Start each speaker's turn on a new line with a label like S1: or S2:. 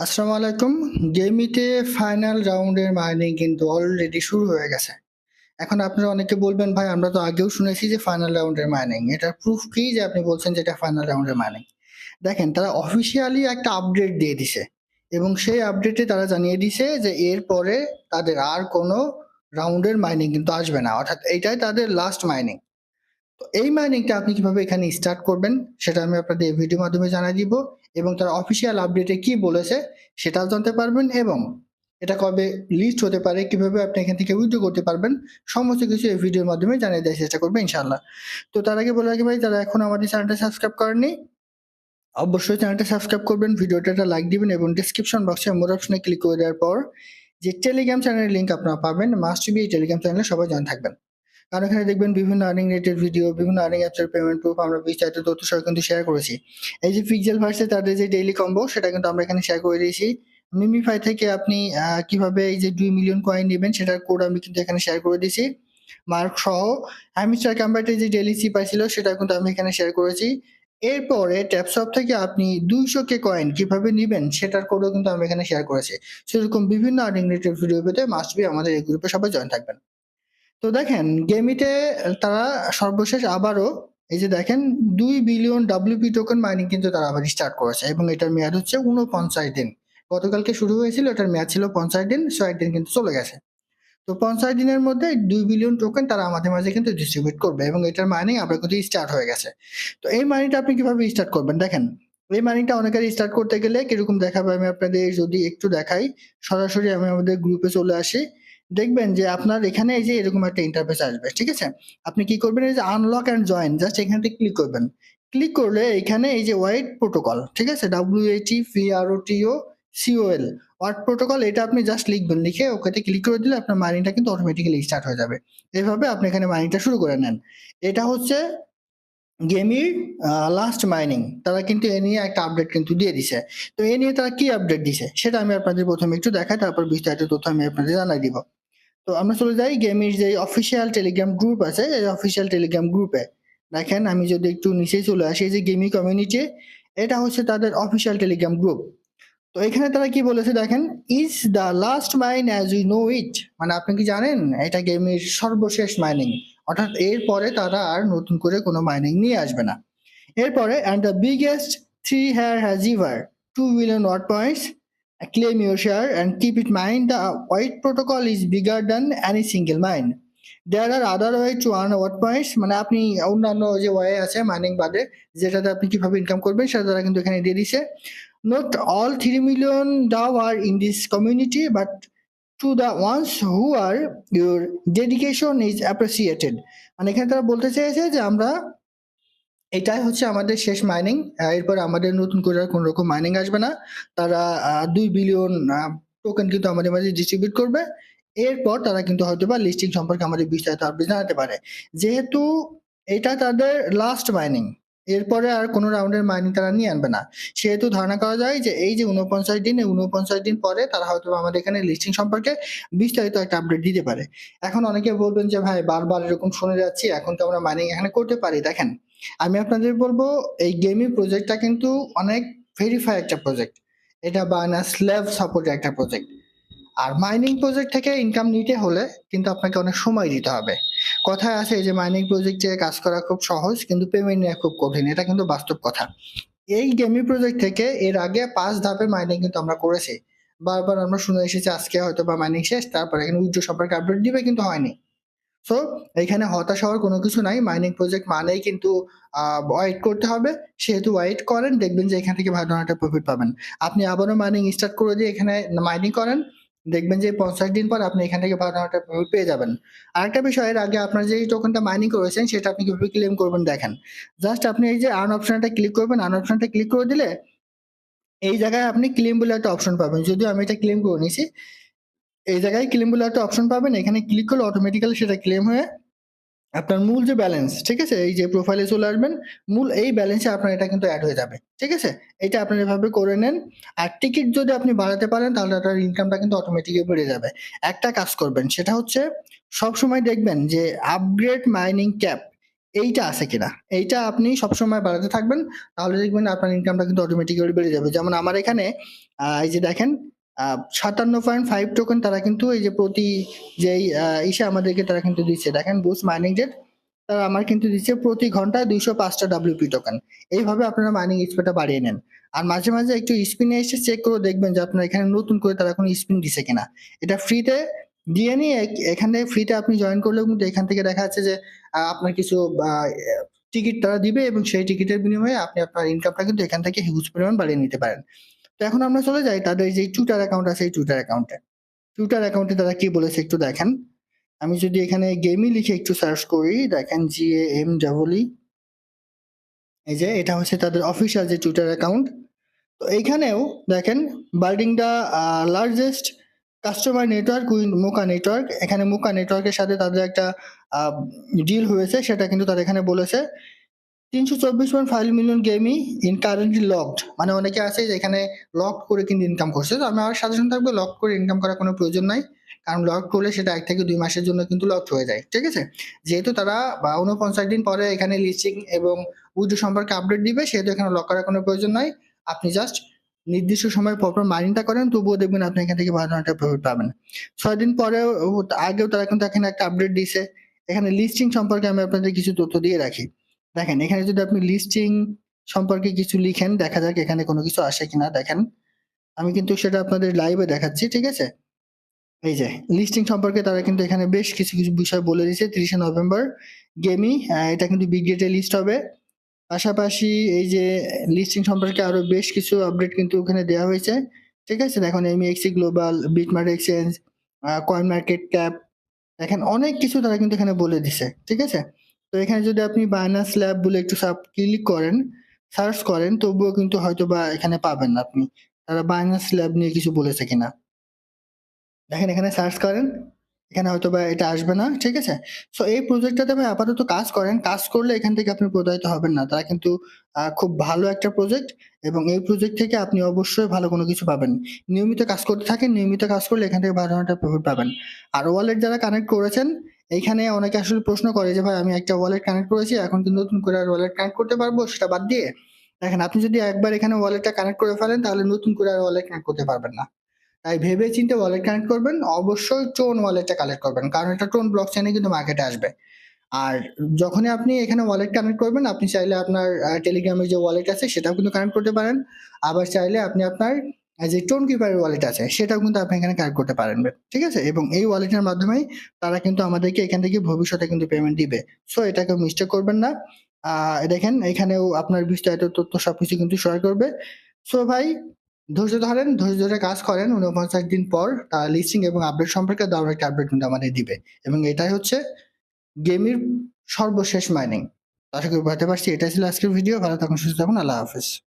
S1: আসসালামু আলাইকুম। গেমিতে ফাইনাল রাউন্ডের মাইনিং কিন্তু অলরেডি শুরু হয়ে গেছে। এখন আপনারা অনেকে বলবেন, "ভাই আমরা তো আগেও শুনেছি যে ফাইনাল রাউন্ডের মাইনিং। এটার প্রুফ কি যে আপনি বলছেন যে এটা ফাইনাল রাউন্ডের মাইনিং?" দেখেন তারা অফিসিয়ালি একটা আপডেট দিয়ে দিছে এবং সেই আপডেটে তারা জানিয়ে দিছে যে এরপরে তাদের আর কোনো রাউন্ডের মাইনিং কিন্তু আসবে না। অর্থাৎ এইটাই তাদের লাস্ট মাইনিং। তো এই মাইনিংটা আপনি কীভাবে এখানে স্টার্ট করবেন সেটা আমি আপনাদের এই ভিডিওর মাধ্যমে জানাই দিব এবং তারা অফিসিয়াল আপডেটে কি বলেছে সেটাও জানতে পারবেন এবং এটা কবে লিস্ট হতে পারে, কীভাবে আপনি এখান থেকে উইথড্র করতে পারবেন, সমস্ত কিছু এই ভিডিওর মাধ্যমে জানিয়ে দেওয়ার চেষ্টা করবে ইনশাআল্লাহ। তো তার আগে বলে রাখি ভাই, যারা এখন আমাদের চ্যানেলটা সাবস্ক্রাইব করেননি, অবশ্যই চ্যানেলটা সাবস্ক্রাইব করবেন ভিডিওটা একটা লাইক দিবেন এবং ডিসক্রিপশন বক্সে মোর অপশনে ক্লিক করে দেওয়ার পর যে টেলিগ্রাম চ্যানেলের লিঙ্ক আপনারা পাবেন মাস্ট বি এই টেলিগ্রাম চ্যানেলে সবাই জয়েন থাকবেন। কারণ এখানে দেখবেন বিভিন্ন আর্নিং রেটের ভিডিও বিভিন্ন আর্নিং অ্যাপসের পেমেন্ট প্রুফ আমরা বিস্তারিত তথ্য সহ কিন্তু শেয়ার করেছি। এই যে পিক্সেল ভার্সে তাদের যে ডেইলি কম্বো সেটা কিন্তু আমরা এখানে শেয়ার করে দিয়েছি। মিমিফাই থেকে আপনি কীভাবে এই যে দুই মিলিয়ন কয়েন নেবেন, সেটার কোড আমি কিন্তু এখানে শেয়ার করে দিয়েছি। মার্ক সহ হ্যামিস্টার ক্যাম্বার্টের যে ডেইলি সিপার ছিল, সেটা কিন্তু আমি এখানে শেয়ার করেছি। এরপরে ট্যাপসপ থেকে আপনি দুইশো কে কয়েন কীভাবে নেবেন, সেটার কোডও কিন্তু আমি এখানে শেয়ার করেছি। সেরকম বিভিন্ন আর্নিং রেটের ভিডিও পেতে মাস্ট বি আমাদের এই গ্রুপে সবাই জয়েন থাকবেন। তো দেখেন গেমিতে তারা সর্বশেষ আবারও এই যে দেখেন, দুই বিলিয়ন ডাব্লিউপি টোকেন মাইনিং কিন্তু তারা আবার স্টার্ট করেছে এবং এটার মেয়াদ হচ্ছে উনপঞ্চাশ দিন। গতকালকে শুরু হয়েছিল, এটার মেয়াদ ছিল পঞ্চাশ দিন, সো একদিন কিন্তু চলে গেছে। তো পঞ্চাশ দিনের মধ্যে দুই বিলিয়ন টোকেন তারা আমাদের মাঝে কিন্তু ডিস্ট্রিবিউট করবে এবং এটার মাইনিং আবার কিন্তু স্টার্ট হয়ে গেছে। তো এই মাইনিংটা আপনি কীভাবে স্টার্ট করবেন? দেখেন, এই মাইনিংটা অনেকের স্টার্ট করতে গেলে কীরকম দেখাবে আমি আপনাদের যদি একটু দেখাই। সরাসরি আমি আমাদের গ্রুপে চলে আসি। দেখবেন যে আপনার এখানে এই যে এরকম একটা ইন্টারফেস আসবে, ঠিক আছে? আপনি কি করবেন? এই যে আনলক অ্যান্ড জয়েন জাস্ট এখানে ক্লিক করবেন। ক্লিক করলে এখানে এই যে ওয়াইড প্রোটোকল ঠিক আছে? W H E P R O T O C O L word protocol এটা আপনি জাস্ট লিখবেন। লিখে ওকেতে ক্লিক করে দিলে আপনার মাইনিংটা কিন্তু অটোমেটিক্যালি স্টার্ট হয়ে যাবে। এভাবে আপনি এখানে মাইনিংটা শুরু করে নেন। এটা হচ্ছে গেমির লাস্ট মাইনিং তারা কিন্তু এ নিয়ে একটা আপডেট কিন্তু দিয়ে দিছে। তো এ নিয়ে তারা কি আপডেট দিছে? সেটা আমি আপনাদের প্রথমে একটু দেখাই, তারপর বিস্তারিত তথ্য আমি আপনাদের জানাই দিব। তো আমরা চলে যাই গেমির যে অফিসিয়াল টেলিগ্রাম গ্রুপ আছে, এই অফিসিয়াল টেলিগ্রাম গ্রুপে দেখেন, আমি যদি একটু নিচে চলে আসি যে গেমি কমিউনিটি এটা হচ্ছে তাদের অফিসিয়াল টেলিগ্রাম গ্রুপ তো এখানে তারা কি বলেছে দেখেন is the last mine as you know it মানে আপনি কি জানেন? এটা গেমের সর্বশেষ মাইনিং অর্থাৎ এরপরে তারা আর নতুন করে কোনো মাইনিং নিয়ে আসবে না। এরপরে and the biggest three here has ever two billion watt points claim your share and keep it mind the white protocol is bigger than any single mine there are other way to earn what points মানে আপনি অন্যান্য যে way আছে mining বাদে যেটাতে আপনি কীভাবে income করবেন সেটা তারা কিন্তু এখানে দিয়ে দিছে not all 3 million DAO are in this community but to the ones who are your dedication is appreciated মানে এখানে তারা বলতে চেয়েছে যে আমরা এটাই হচ্ছে আমাদের শেষ মাইনিং এরপর আমাদের নতুন করে কোনো রকম মাইনিং আসবে না। তারা দুই বিলিয়ন টোকেন কিন্তু আমাদের মাঝে ডিস্ট্রিবিউট করবে। এরপর তারা কিন্তু হয়তো বা লিস্টিং সম্পর্কে আমাদের বিস্তারিত আপডেট জানাতে পারে। যেহেতু এটা তাদের লাস্ট মাইনিং এরপরে আর কোনো রাউন্ডের মাইনিং তারা নিয়ে আনবে না। সেহেতু ধারণা করা যায় যে এই যে উনপঞ্চাশ দিন, এই উনপঞ্চাশ দিন পরে তারা হয়তো আমাদের এখানে লিস্টিং সম্পর্কে বিস্তারিত একটা আপডেট দিতে পারে। এখন অনেকে বলবেন যে, ভাই, বারবার এরকম শুনে যাচ্ছি, এখন তো আমরা মাইনিং এখানে করতে পারি। দেখেন আমি আপনাদের বলব, এই গেমিং প্রজেক্টটা কিন্তু অনেক ভেরিফাই একটা প্রজেক্ট এটা বায়না স্ল্যাব সাপোর্টের একটা প্রজেক্ট আর মাইনিং প্রজেক্ট থেকে ইনকাম নিতে হলে কিন্তু আপনাকে অনেক সময় দিতে হবে। কথায় আছে যে মাইনিং প্রজেক্টে কাজ করা খুব সহজ, কিন্তু পেমেন্ট নেওয়া খুব কঠিন। এটা কিন্তু বাস্তব কথা। এই গেমিং প্রজেক্ট থেকে এর আগে পাঁচ ধাপের মাইনিং কিন্তু আমরা করেছি। বারবার আমরা শুনে এসেছি আজকে হয়তো বা মাইনিং শেষ, তারপরে এখানে উচ্চ সম্পর্কে আপডেট দিবে কিন্তু হয়নি। সো এখানে হতাশ হওয়ার কোনো কিছু নাই। মাইনিং প্রজেক্ট মানেই কিন্তু ওয়েট করতে হবে। সেহেতু ওয়েট করেন, দেখবেন যে এখান থেকে ভালো একটা প্রফিট পাবেন। আপনি আবারও মাইনিং স্টার্ট করে দিয়ে এখানে মাইনিং করেন, দেখবেন যে পঞ্চাশ দিন পর আপনি এখান থেকে ভালো একটা প্রফিট পেয়ে যাবেন। আরেকটা বিষয়, এর আগে আপনার যে টোকেনটা মাইনিং করেছেন, সেটা আপনি কীভাবে ক্লেম করবেন দেখেন। জাস্ট আপনি এই যে আর্ন অপশনটা ক্লিক করবেন আর্ন অপশনটা ক্লিক করে দিলে, এই জায়গায় আপনি ক্লেম বলে একটা অপশন পাবেন। যদিও আমি এটা ক্লেম করে নিয়েছি এই জায়গায় ক্লেম বলে একটা অপশন পাবেন। এখানে ক্লিক করলে অটোমেটিক্যালি সেটা ক্লেম হয়ে আপনার মূল যে ব্যালেন্স ঠিক আছে? এই যে প্রোফাইলে চলে আসবেন, মূল এই ব্যালেন্সে আপনার এটা কিন্তু অ্যাড হয়ে যাবে, ঠিক আছে? এটা আপনার এভাবে করে নেন। আর টিকিট যদি আপনি বাড়াতে পারেন, তাহলে আপনার ইনকামটা কিন্তু অটোমেটিকলি বেড়ে যাবে। একটা কাজ করবেন, সেটা হচ্ছে সব সময় দেখবেন যে আপগ্রেড মাইনিং ক্যাপ এইটা আছে কিনা? এইটা আপনি সবসময় বাড়াতে থাকবেন, তাহলে দেখবেন আপনার ইনকামটা কিন্তু অটোমেটিক্যালি বেড়ে যাবে। যেমন আমার এখানে এই যে দেখেন সাতান্ন পয়েন্ট ফাইভ টোকেন তারা কিন্তু এই যে প্রতি যেই ইসে আমাদেরকে তারা কিন্তু দিচ্ছে। দেখেন বুস মাইনিং জেট তারা আমার কিন্তু দিচ্ছে প্রতি ঘন্টায় দুইশো পাঁচটা ডাব্লিউপি টোকেন এইভাবে আপনারা মাইনিং স্পিডটা বাড়িয়ে নেন। আর মাঝে মাঝে একটু স্পিনে এসে চেক করে দেখবেন যে আপনার এখানে নতুন করে তারা কোনো স্পিন দিছে কিনা। এটা ফ্রিতে দিয়ে নিয়ে এখানে ফ্রিতে আপনি জয়েন করলেও কিন্তু এখান থেকে দেখা যাচ্ছে যে আপনার কিছু টিকিট তারা দিবে এবং সেই টিকিটের বিনিময়ে আপনি আপনার ইনকামটা কিন্তু এখান থেকে হিউজ পরিমাণ বাড়িয়ে নিতে পারেন। তো এখন আমরা চলে যাই তাদের যে টুইটার অ্যাকাউন্ট আছে এই টুইটার অ্যাকাউন্টে টুইটার অ্যাকাউন্টে তারা কি বলেছে একটু দেখেন। আমি যদি এখানে গেমই লিখে একটু সার্চ করি, দেখেন জি এম ডাবল এই যে এটা হচ্ছে তাদের অফিসিয়াল যে টুইটার অ্যাকাউন্ট তো এইখানেও দেখেন building the largest customer network win Moca network এখানে মোকা নেটওয়ার্কের সাথে তাদের একটা ডিল হয়েছে, সেটা কিন্তু তারা এখানে বলেছে। তিনশো চব্বিশ point five million Gamee in currently locked মানে অনেকে আছে যে এখানে লক করে কিন্তু ইনকাম করছে। তো আমার সাজেশন থাকবে লক করে ইনকাম করার কোনো প্রয়োজন নাই। কারণ লক করলে সেটা এক থেকে দুই মাসের জন্য কিন্তু লক হয়ে যায়। ঠিক আছে? যেহেতু তারা বা উনপঞ্চাশ দিন পরে এখানে লিস্টিং এবং উইডো সম্পর্কে আপডেট দিবে, সেহেতু এখানে লক করার কোনো প্রয়োজন নাই। আপনি জাস্ট নির্দিষ্ট সময় পরপর মাইনিংটা করেন, তবুও দেখবেন আপনি এখান থেকে বারো হাজার প্রফিট পাবেন। ছয় দিন পরেও আগেও তারা কিন্তু এখানে একটা আপডেট দিয়েছে। এখানে লিস্টিং সম্পর্কে আমি আপনাদের কিছু তথ্য দিয়ে রাখি। দেখেন, এখানে যদি আপনি লিস্টিং সম্পর্কে কিছু লিখেন, দেখা যাক এখানে কোনো কিছু আসে কিনা, দেখেন। আমি কিন্তু সেটা আপনাদের লাইভে দেখাচ্ছি, ঠিক আছে? এই যে লিস্টিং সম্পর্কে তারা কিন্তু এখানে বেশ কিছু কিছু বিষয় বলে দিয়েছে, তিরিশে নভেম্বর গেমি এটা কিন্তু বিগ ডেটে লিস্ট হবে। পাশাপাশি এই যে লিস্টিং সম্পর্কে আরও বেশ কিছু আপডেট কিন্তু ওখানে দেওয়া হয়েছে, ঠিক আছে? দেখুন MEXC global BitMart exchange coin market cap দেখেন, অনেক কিছু তারা কিন্তু এখানে বলে দিছে, ঠিক আছে? তো এখানে যদি আপনি বাইনান্স ল্যাব বলে একটু সাব ক্লিক করেন সার্চ করেন, তবুও কিন্তু হয়তো বা এখানে পাবেন আপনি। তারা বাইনান্স ল্যাব নিয়ে কিছু বলেছে কিনা। দেখেন, এখানে সার্চ করেন, এখানে হয়তো বা এটা আসবে না, ঠিক আছে? সো এই প্রজেক্টটাতে ভাই আপাতত কাজ করেন, কাজ করলে এখান থেকে আপনি প্রতারিত হবেন না। তারা কিন্তু খুব ভালো একটা প্রজেক্ট এবং এই প্রজেক্ট থেকে আপনি অবশ্যই ভালো কোনো কিছু পাবেন। নিয়মিত কাজ করতে থাকেন, নিয়মিত কাজ করলে এখান থেকে ভালো একটা প্রফিট পাবেন। আর ওয়ালেট যারা কানেক্ট করেছেন এইখানে অনেকে আসলে প্রশ্ন করে যে, ভাই, আমি একটা ওয়ালেট কানেক্ট করেছি, এখন কিন্তু নতুন করে আর ওয়ালেট কানেক্ট করতে পারব? সেটা বাদ দিয়ে, দেখেন, আপনি যদি একবার এখানে ওয়ালেটটা কানেক্ট করে ফেলেন, তাহলে নতুন করে আর ওয়ালেট কানেক্ট করতে পারবেন না। তাই ভেবে চিন্তে ওয়ালেট কানেক্ট করবেন, অবশ্যই টোন ওয়ালেটটা কালেক্ট করবেন, কারণ এটা টোন ব্লক চেনে কিন্তু মার্কেটে আসবে। আর যখনই আপনি এখানে ওয়ালেট কানেক্ট করবেন, আপনি চাইলে আপনার টেলিগ্রামের যে ওয়ালেট আছে, সেটাও কিন্তু কানেক্ট করতে পারেন। আবার চাইলে আপনি আপনার যে টোন কিপারের ওয়ালেট আছে, সেটাও কিন্তু আপনি এখানে কানেক্ট করতে পারেন। ঠিক আছে? এবং এই ওয়ালেটের মাধ্যমেই তারা কিন্তু আমাদেরকে এখান থেকে ভবিষ্যতে কিন্তু পেমেন্ট দিবে। সো এটাকে মিস্টেক করবেন না। দেখেন, এখানেও আপনার বিস্তারিত তথ্য সবকিছু কিন্তু শেয়ার করবে। সো ভাই, ধৈর্য ধরেন, ধৈর্য ধরে কাজ করেন। উনপঞ্চাশ দিন পর তারা লিস্টিং এবং আপডেট সম্পর্কে দারুণ একটা আপডেট কিন্তু আমাদের দিবে। এবং এটাই হচ্ছে গেমের সর্বশেষ মাইনিং আশা করি বুঝতে পারছি। এটাই ছিল আজকের ভিডিও ভালো থাকুন, সুস্থ থাকুন। আল্লাহ হাফেজ।